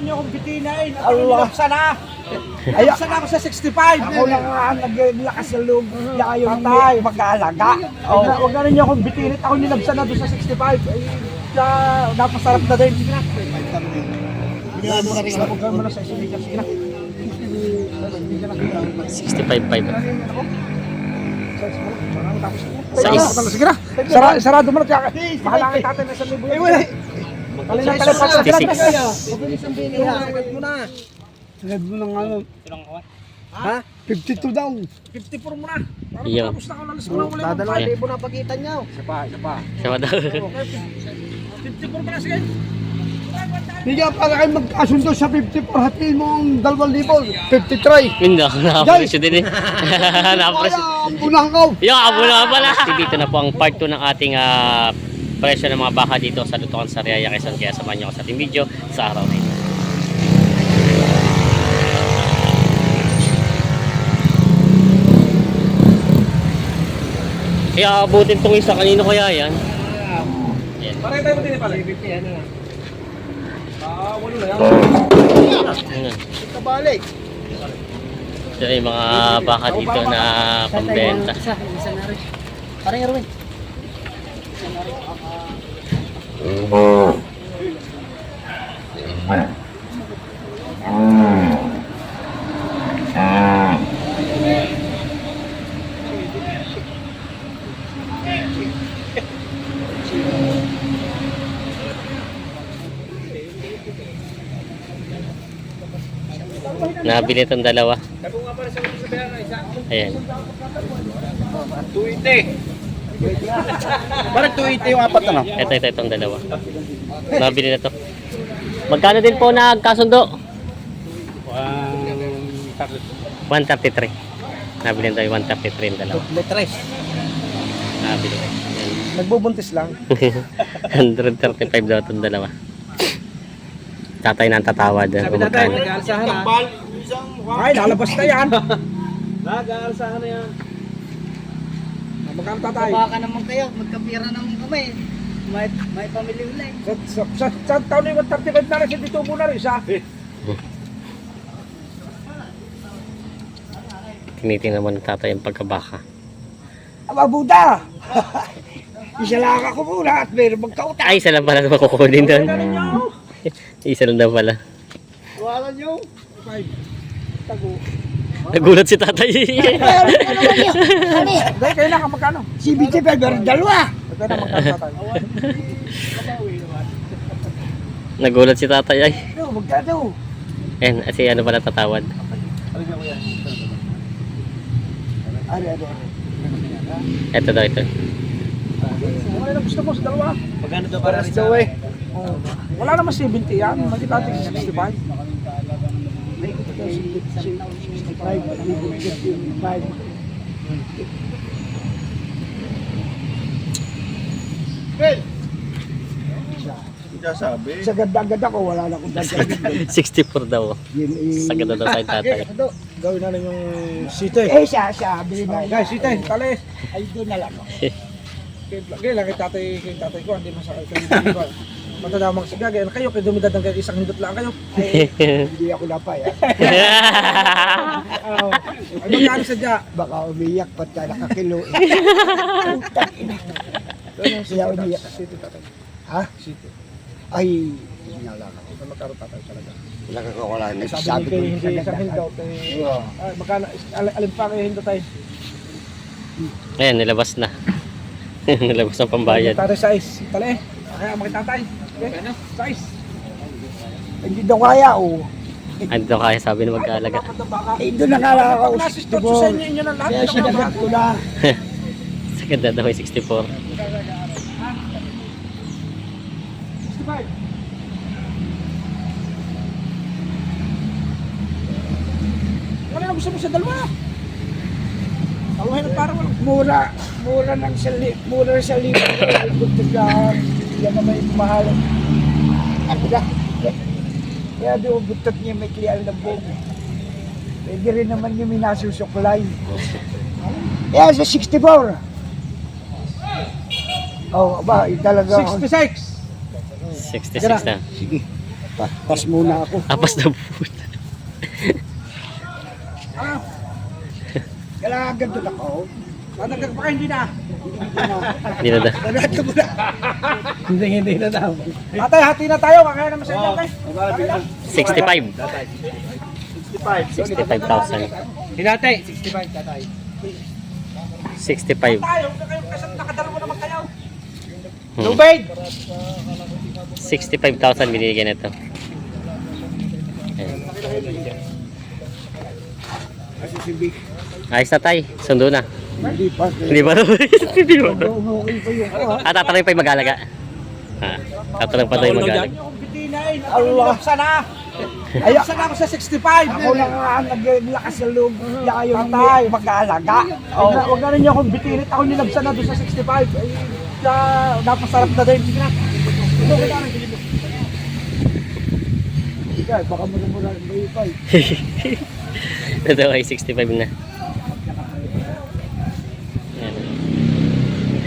niyo akong bitinain. At Allah. Allah. sana. Ay, Ay, sana ako sa 65. ako lang nga naglakas sa loob. Hindi kayo Patay. mag-aalaga. Huwag na, huwag na rin niyo akong bitinit. Ako nilabsan na doon sa 65. Ay, sa, napasarap na din. Sige na. Huwag ka sa isinig. Sige na. 65.5. Sais. Sais. Sige na. Sara, sarado mo na. Kaya, Bahala kay tatay na sa libo. Ay, wala. Kalina, kalina, kalina. 66. Sagad mo ng ano. Ha? 52 daw. 54 mo na. Para Iyo. matapos na ako lalas ko na ulit. Dadalawa libo na pagitan niyo. Isa pa, isa pa. Siya ba daw? 54 mo na, sige. Hindi ka para kayo magkasundo sa 54. Hatiin mo ang 2,000. 53. Hindi ako nakapresyo din eh. Nakapresyo. Kaya, punang ko. Yung abo na pala. Dito na po ang part 2 ng ating ah, presyo ng mga baka dito sa Lutukan Sariaya Quezon. Kaya samahan niyo ako sa ating video sa araw na ito. Kaya abutin tong isa kanino kaya yan? Yan. Parang tayo mo din pala. ano Ah, walo na yan. Ayan. Kabalik. Ito yung mga baka dito na pambenta. Parang Erwin. Nabili itong dalawa. Ayan. 280. Parang 280 yung apat na. Ito, ito, itong dalawa. Nabili na to. Magkano din po nagkasundo? 133. Nabili na tayo 133 yung dalawa. Letres. Nabili. Nagbubuntis lang. 135 daw itong dalawa. Tatay na ang tatawad. Sabi Kung tatay, nag-aalsahan na. Ay, lalabas na yan. Nag-aalsahan na yan. Ah, Magkano tatay? Baka naman kayo. Magkapira naman kami. May, may pamilya ulit. Sa, sa, sa, sa taon na yung 135 na rin, sa dito muna rin siya. Tinitingnan mo ng tatay yung pagkabaka. Aba, Buda! Isa lang ako muna at mayroon magkauta. Ay, isa lang pala na makukunin doon. Isa lang daw pala. Wala nyo. Nagulat si tatay. Dahil kayo na, magkano? Si BT meron dalawa. Nagulat si tatay ay. Ano, magkano? Ayan, si ano pala tatawad. Ano, ano? Ito daw ito. Wala na gusto mo sa dalawa. Magkano daw para sa way? Oh. Wala naman 70 yan. Magkita natin 65. Sa ganda-ganda ko, wala na akong dagdag. 64 daw. Yun, eh. Sa ganda daw tayo tatay. Gawin na rin yung site. Eh, siya, siya, bili na. Guys, site, tali. Ay, doon na lang. Kaya lang kay tatay, kay tatay ko, hindi masakit kayo. Matadamang siga, gaya kayo, kay dumidad ng isang hindot lang kayo. Hindi ako napay. ah. Oh. Ano nangyari sa dya? Baka umiyak pat ka nakakilo. eh. Sila umiyak. Site, tatay. Ha? Site. Ay, sinala ako. Sa magkaroon tatay talaga. Wala ka wala. Sabi ko hindi sa isang hindot. Eh, magkano, al- alin pa kayo hindot tayo? Ayan, nilabas na. nilabas ang pambayad. Tatay size. Tali. Kaya makitatay. Okay, ano? Size. Hindi daw kaya, oh. Ando kaya sabi na mag-aalaga. Eh, doon na ng lahat. Kaya sinagot ko na. Sa ganda daw may 64. 65. Wala na gusto mo sa dalawa. Taluhin at parang Mura, mura ng sali, mura sa libo. Siya, yan naman yung mahal. Ako na. Kaya doon, butot niya may kliyal na buong. Pwede rin naman yung minasusuklay. Kaya sa 64. Oh, ba, yung talaga. 66. 66 na. Sige. Pa- Pas muna ako. Apas na po. Kailangan ganito ako. Tatagdag pa kayo, hindi na. Hindi na da. Lahat ka muna. hindi, hindi na daw. Tatay, hati na tayo. Kaya naman sa inyo, okay? 65. 65. 65,000. Hinatay, 65 tatay. 65. Tayo, kayo kasi nakadalawa naman kayo. Hmm. Lubid! 65,000 binigyan si Vic, Ayos na tay, sundo na. Hindi pa. Hindi ba? Hindi ba? Okay pa yung. Ah, tatanong pa yung mag-alaga. Ah, tatanong pa tayo mag-alaga. Allah. Nilapsa na. Ay, Nilapsa na ako sa 65. ako lang ang naglakas sa loob. Ayaw yung Tatay. mag-aalaga. Oh. Huwag na- na niyo akong bitinit. Ako nilabsa na doon sa 65. Ay, sa, napasarap na din. Sige na. Ito, wala na. Ika, baka mo muna may ipay. Ito ay 65 na.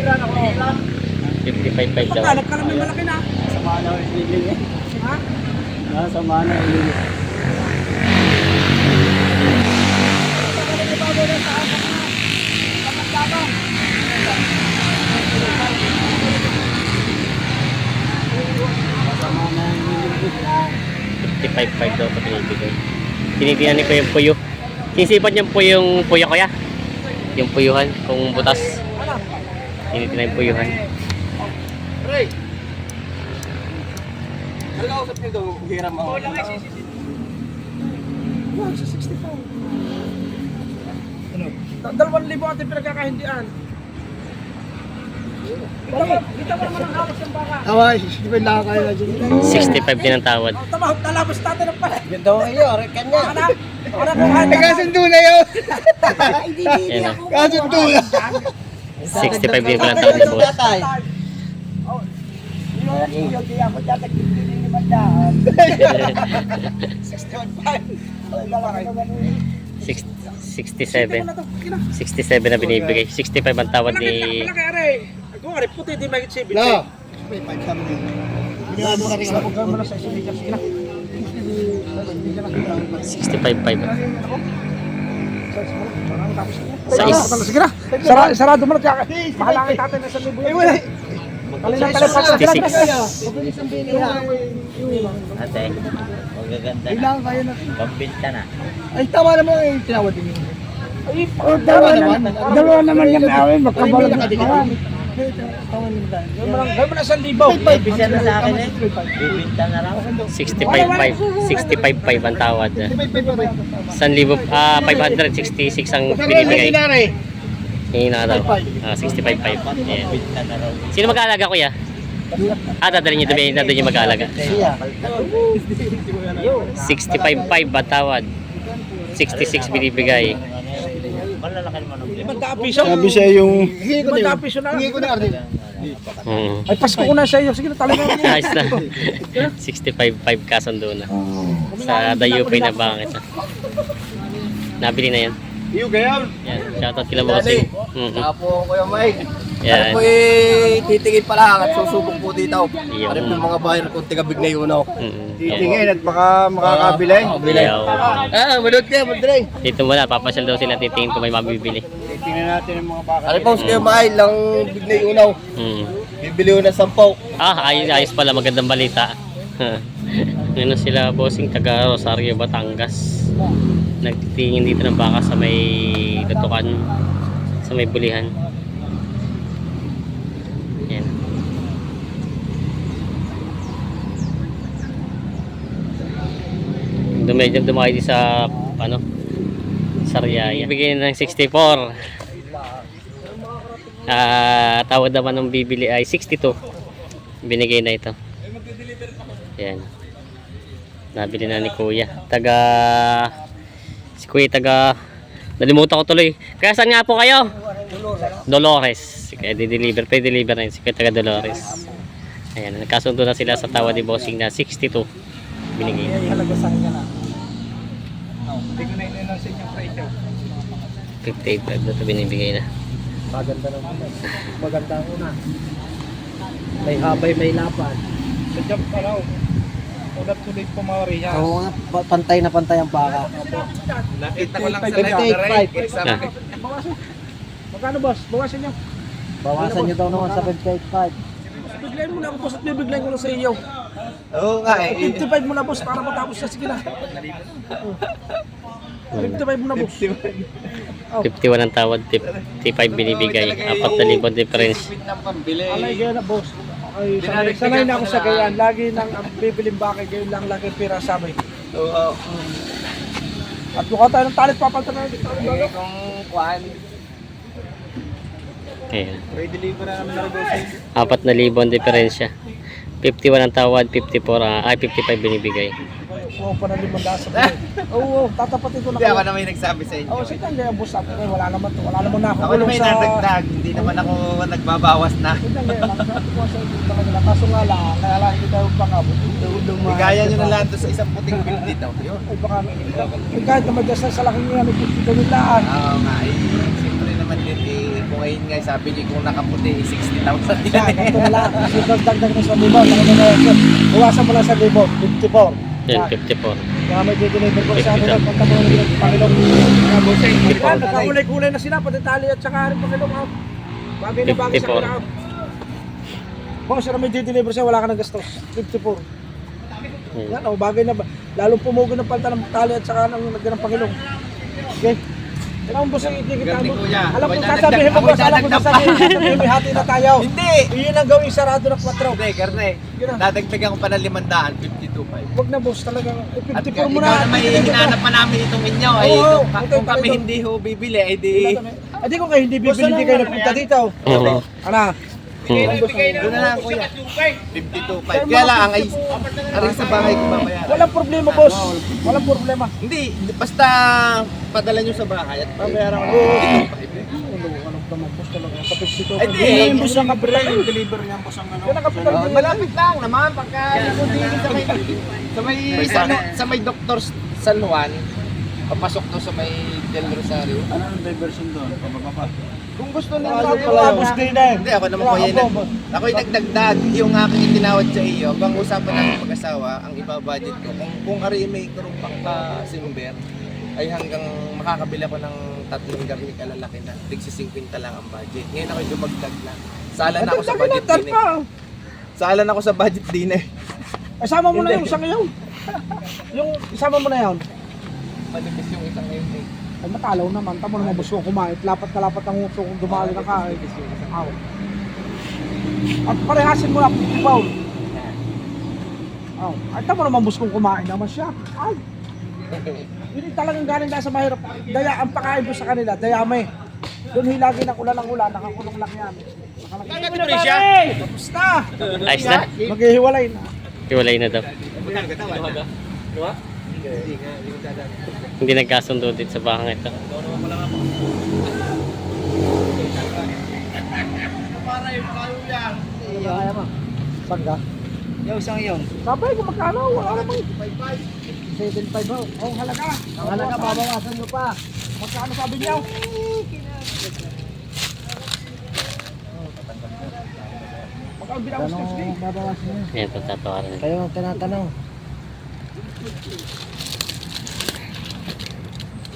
55 daw. Pagkalag ka naman malaki na. Sama na ang eh. Ha? Ah, Nasama na ang iling eh. Five daw pa pinibigay. Tinibigyan ni ko yung puyo. Sinisipat niya po yung puyo kaya? Yung puyuhan kung butas. Tinitingnan yung puyuhan. Ray. Nalakausap niyo daw. Hiram ako. Wala nga Wala sa 65. Ano? Dalawang libo ating pinagkakahindian. Kita mo naman ang hawas ng baka. Awa, sisipin lang kayo na dyan. 65 din ang tawad. Tama, talabas natin ang pala. Yan daw kayo, kanya. Ano? Ano kung handa? Kasundo na yun. Ayan na. Kasundo na. 65 din pala ang tawad ni boss. Ako yung limandaan. 61.5. Ay, lalaki naman eh. Six- Sige 67. mo na to. Sige na. 67 na binibigay. 65 ang tawad ni... Kung aray, puti di may sibit. No. May din. Ka rin ako. Mo na sa na. 65.5. Sa is... Sige na. Sara, sarado mo na. Mahalangin natin na sa libo. Eh, wala. Kalina, kalina. 66. Ate, magaganda na. Kailangan kayo na. Pambinta na. Ay, tama naman eh. Tinawad din yun. Ay, oh, dalawa naman. Dalawa naman yan namin. Magkabalag na. Gawin mo na sa libo. Bisa na sa akin eh. Bibinta na lang. 65.5. 65.5 ang tawad. 1,000 ah 566 ang binibigay. Hina daw. Ah 65.5. Ayan. Na. Sino mag-aalaga kuya? Ah, dadalhin niyo doon, dadalhin niyo mag-aalaga. Siya. 65.5 ang tawad. 66 binibigay. Malalaki naman ang Limandaan piso. Sabi siya yung... Limandaan piso na. Hingi ko na Arnel. Mm. Ay, Pasko ko na sa iyo. Sige na, talaga. Ayos na. 65.5 kasundo na. Sa Dayupay na bangit. Nabili na yan. Iyo gayon. Yan. Shoutout kila bossing. Mm Apo Kuya Mike. Yan. Ako eh, titingin pa lang at susubok po dito. Iyo. Parang ng mga buyer kung tigabig na yun ako. Mm Yan. Titingin at baka makakabili. Yaw. Ah, manood kayo, madre. Dito muna, papasyal daw sila titingin kung may mabibili. Titingnan natin ang mga baka. Ano po, kayo mahal lang big na yun ako. Mm. Bibili ko ng sampaw. Ah, ayos, ayos pala, magandang balita. Ano sila, bossing, taga Rosario, Batangas. Nagtingin dito ng baka sa may lutukan, sa may bulihan. Yan. Dumedyo dumayo din sa ano Sariaya. Bigyan ng 64. Ah, tawad naman ng bibili ay 62. Binigay na ito. Yan. Nabili na ni Kuya. Taga si Kuya taga nalimutan ko tuloy. Kaya saan nga po kayo? Dolores. Kaya di-deliver. Pwede deliver na yun. Si Kuya taga Dolores. Ayan. Nagkasundo na sila sa tawad ni Bossing na 62. Binigay. Halaga na. Hindi ko na sa inyong presyo. 58 na ito binibigay na. Maganda naman. Maganda ang una. May habay, may lapan. Sa jump ka raw. tulat-tuloy pumawari yan. Oo nga, pa- pantay na pantay ang baka. Nakita ko lang sa 55. live na right. Ah. Bawasan. Magkano boss? Bawasan nyo. Bawasan nyo daw naman sa 585. Biglayin mo na ako boss at bibiglayin ko na sa iyo. Oo nga eh. 55 mo na boss para matapos na sige na. 55 mo na boss. 51 ang tawad, 55 binibigay. 4,000 difference. ng pambili. Alay gaya na boss. Okay, sanay, sanay na ako sa gayan. Lagi nang ang bibiling bakay gayon lang lagi pira sa amin. Oo. At mukha tayo ng talit papalta na. Eh, kung kuhan, Ayan. may deliver na 4,000 ang diferensya. 51 ang tawad, 54 ah, ay 55 binibigay. Oo, pa na limang dasa pa. Oo, tatapatin ko na Hindi ako kayo. na may nagsabi sa inyo. Oo, sige lang gaya boss. Sabi ko, wala naman to. Wala naman na ako. Ako na may nadagdag, hindi naman ako nagbabawas na. Sige lang gaya. Sabi ko sa inyo talaga. Kaso nga lang, kaya lang hindi tayo pangabot. Bigaya nyo na lang doon sa isang puting bill dito. Ay baka, eh, kahit na mag-asal sa laking nga, may puti nilaan. Oo nga, eh, siyempre naman din, kung ngayon nga, sabi niyo kung nakaputi, eh, 60,000 Yan, yan. ito na lang. Kasi dagdag na sa libo. Bawasan mo lang sa libo. 54. Yan, Yan. 54. Kaya may deliver ko sa akin. Pagka mo ng Panginoon. Yan, nagkakulay-kulay na sila. Pati tali at saka rin Panginoon. Bagay na bagay sa 54. kanila. Boss, na may deliver siya, wala ka ng gastos. 54. Ayan. Yan, oh, bagay na ba? Lalong pumugo ng palta ng tali at saka ng nagdan ng Panginoon. Okay? Boss ang ikikita Galing, mo. Alam ko sasabihin mo boss, alam ko sasabihin. Mo, hati na tayo. Hindi! Iyon ang gawing sarado ng 4. Hindi, karne. Na. Dadagdagan ko pa ng 500, 52.5. Wag na boss, talagang eh, At 54 mo ikaw na. na may hinanap pa namin itong inyo. Ay, Oo, kung, kami hindi ho bibili, ay di... Ah, di ko kayo hindi bibili, hindi kayo nagpunta dito. Oo. Ano? Hmm. Doon na lang, kuya. 52.5. Kaya lang, ay, aray sa bahay ko mamaya. Walang problema, boss. Walang problema. Hindi, basta padala nyo sa bahay at babayaran ko. Boss. Ay, di. Yung boss ng kapital. deliver niya po sa ano. Yan ang kapital. Oh, malapit lang naman pagka sa may sa may sa, may Dr. San Juan papasok to sa may Del Rosario. Ano ang diversion doon? Pababa pa. Kung gusto niyo Ano sabi pala, boss din na Hindi ako naman ko yan. Ako'y nagdagdag yung aking itinawad sa iyo. Bang usapan natin mag-asawa, ang iba-budget ko. Kung, kung ari may kurong pang simber, ay hanggang makakabili ako ng tatlong garlic kalalaki na. Tigsi 50 lang ang budget. Ngayon ako'y dumagdag na. Sala na ako sa budget din eh. Sala na ako sa budget din eh. Isama mo na yung sa ngayon. Yung isama mo na yun. Manipis yung isang ngayon eh. Ay matalaw naman. Tamo naman boss kong kumain. Lapat na lapat ang uso kung dumali ng kain. Aw. At parehasin mo na, Paul. Aw. Ay tamo naman boss kong kumain naman siya. Ay. Yun yung talagang galing dahil sa mahirap. Daya, ang pakain mo sa kanila, dayame. Doon hilagi ng ulan ng ulan, nakakulong lang yan. Nakalagay mo na siya! Tapos na! Ayos na. Maghihiwalay na. Iwalay na daw. Hindi nagkasundo dito sa bakang ito. Kaya mo. Saan ka? Yung isang yun. Sabay ko magkano? Wala namang 7.5 ho. Oh, halaga. Ang halaga, babawasan nyo pa. Magkano sabi niyo? Magkano binawas ka? Babawasan nyo. Ayan, pagtatawaran. Kayo ang tinatanong.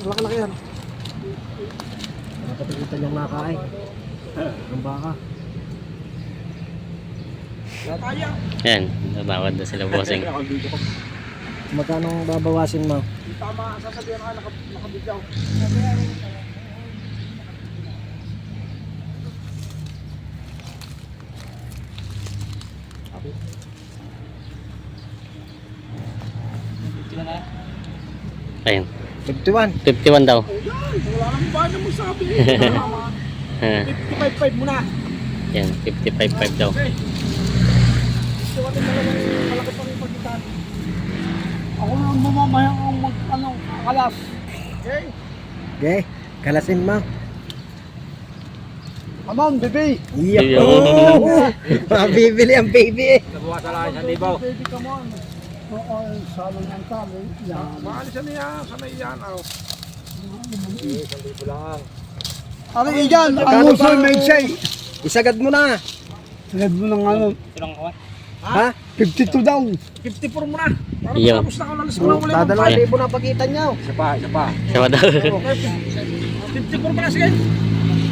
Laki-laki yan. Nakapagkitan yung nakain. Ang baka. Kaya. Ayan, tatawad na sila bossing. Magkano ang babawasin mo? Tama, sasabihan ka naka, nakabigyaw. Ayan, 51. 51 daw. Wala nang ba mo sabi. Ah, 55 mo na. Ayan, 55.5 daw. Ako na ang mamamayang ang mag, ano, kalas. Okay? Okay, kalasin mo. Come on, baby. Yo. Mabibili ang baby eh. Nabukasan lang sa libaw. Baby, come on. Oo, salo ng tali. Yan. Maalis na niya, sanay yan. Oh. Ano yan? Ang uso may say. Isagad mo na. Sagad mo ng ano. Ha? 52 daw. 54 mo na. Para Iyo. matapos na ako lalas mo na Dadalawang Ayan. libo na pagitan niyo. Isa pa, isa pa. Siya daw. Okay, 54 mo na, sige.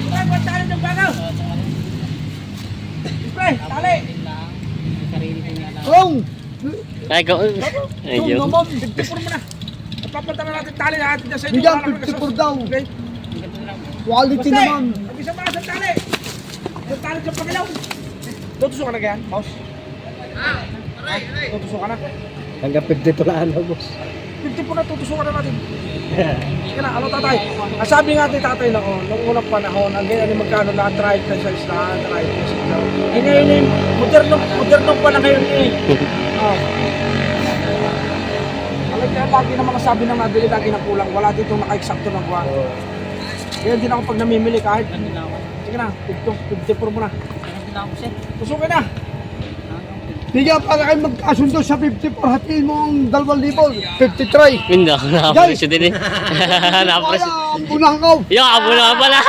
Ba't tayo ng bagaw? Pre, tali. Kung! Ay, go. Ayun. naman, 54 mo na. At papunta na natin tali natin dyan sa inyo. Bigyan, Wala kang 54 daw. Quality naman. Mag-isa sa tali. Yung tali sa pagilaw. Tutusok ka na ganyan, mouse? Ah, Tutusok ka na. Hanggang 52 lang ano, boss. 50 po na tutusukan na natin. Sige na, ano tatay? Ang sabi nga ni tatay na oh, nung unang panahon, ang ganyan ni magkano lahat na sa isla, drive na sa isla. Eh ngayon eh, moderno, moderno pa na ngayon eh. Oh. Alam kaya lagi na mga sabi ng nabili, lagi na kulang. Wala dito naka-eksakto ng buwan. Kaya din ako pag namimili kahit. Sige na, 50 54 mo na. Tusukin na. Bigyan para kayo magkasundo sa 54, hatiin mo ang 2,000. 53. Hindi ako nakapresyo din eh. Nakapresyo. Punang ko. Yung abo na pala.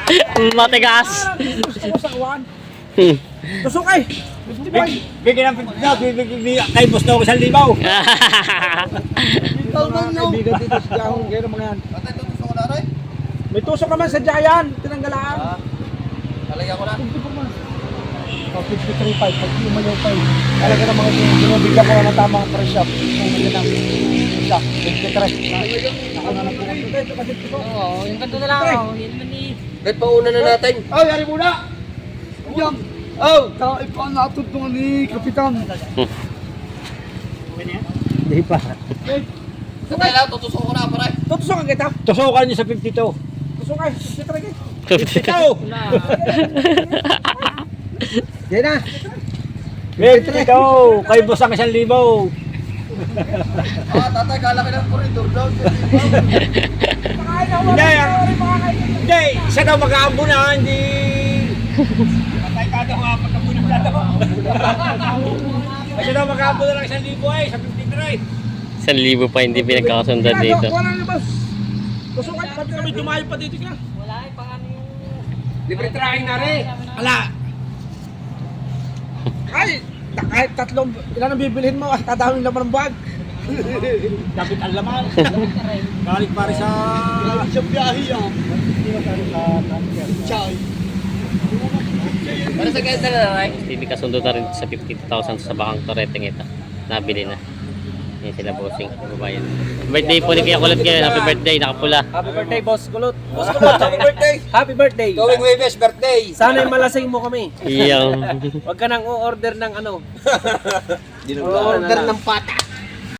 Matigas. Gusto ko sa kuwan. Hmm. Tusukay. 55. Bigyan ng 50 daw, bibigyan kay boss daw isang libaw. Kaibigan dito sa Jahong, gano'n mga yan. May tusok naman sa Jayan, tinanggalaan. Talagyan ko na. Oh, 53.5, pag umayaw pa yun. Talaga ng mga binibigyan ko na ng tamang presyo. Ang mga ng isa, 53. Ako na lang po. Ito kasi ito. Oo, yung ganito na lang. Oh. Yun man eh. Bet pauna na natin. Oh, yari muna! Yan. Oh, tayo pa natod nung ni Kapitan. Hindi pa. Sabay lang, tutusok ko na, pare. Tutusokan kita. Tusukan niyo sa 52. Tusokay, 53 kayo. Ikaw! Yan na. 52! Kay boss ang isang libaw. Ah, tatay, kalaki ng koridor daw. Hindi. Hindi, siya daw mag-aambo na, hindi... Patay ka daw nga, pagkabunin na daw. Na lang isang libo ay, sa 53. Isang libo pa hindi pinagkakasundan dito. Wala na, boss. Tusukan, pati kami dumayo pa dito ka. Wala eh, pang ano yung... Libre trying na rin. Ala. Ay, kahit tatlong, ilan ang bibilhin mo? Kadaming laman ng bag. Dapat ang laman. Galing pare sa... Sa biyahe yan. Para sa kaya na, Ray. Hindi kasundo na rin sa 52,000 sa bakang toreteng ito. Nabili na. Yan sila bossing. Babayan. Birthday po ni Kuya Kulot ngayon. Happy birthday. Nakapula. Happy birthday, Boss Kulot. Boss Kulot, happy birthday. Happy birthday. Going Webes birthday. Sana'y malasing mo kami. Iyong. Huwag ka nang o-order ng ano. Order ng pata.